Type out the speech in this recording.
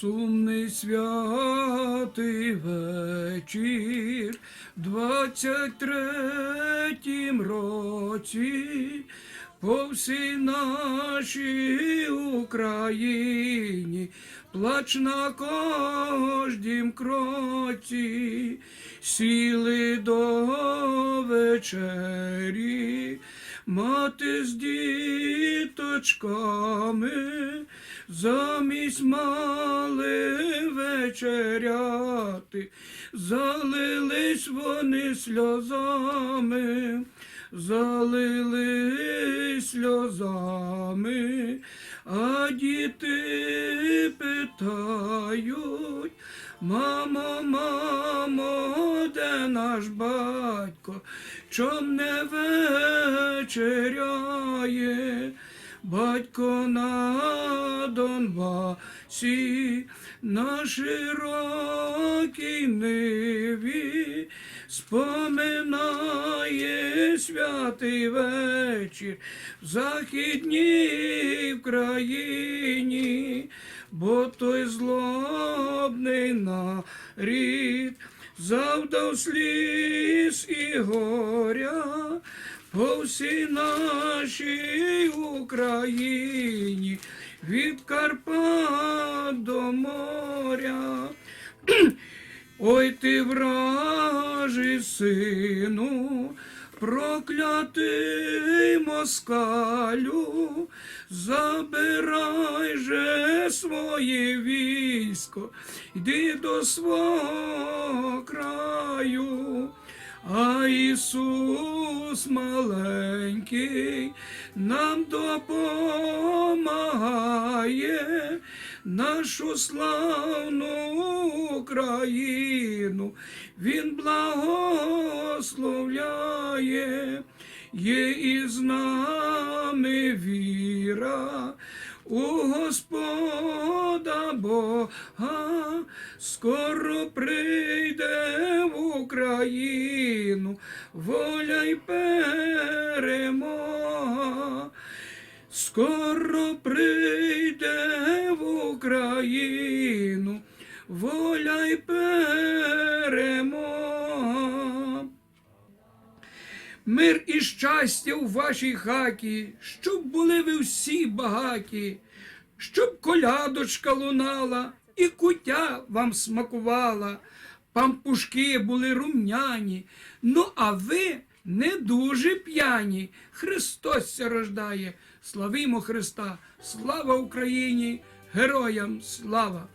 Сумний святий вечір, двадцять третім році, по всій нашій Україні, плач на кожнім кроці, сіли до вечері, мати з діточками, замість мали вечеряти, залились вони сльозами, залились сльозами, а діти питають, мамо, мамо, де наш батько, чом не вечеряє? Батько на Донбасі, на широкій ниві, споминає святий вечір в західній країні, бо той злобний нарід завдав сліз і горя по всій нашій Україні, від Карпат до моря. Ой ти вражий сину, проклятий москалю, забирай же своє військо, йди до свого краю. А Ісус маленький нам допомагає нашу славну Україну, Він благословляє, є із нами віра. У Господа Бога скоро прийде в Україну воля й перемога. Скоро прийде в Україну воля й перемога. Мир і щастя у вашій хаті, щоб були ви всі багаті, щоб колядочка лунала і кутя вам смакувала, пампушки були румняні, ну а ви не дуже п'яні. Христос ся рождає. Славімо Христа! Слава Україні! Героям слава!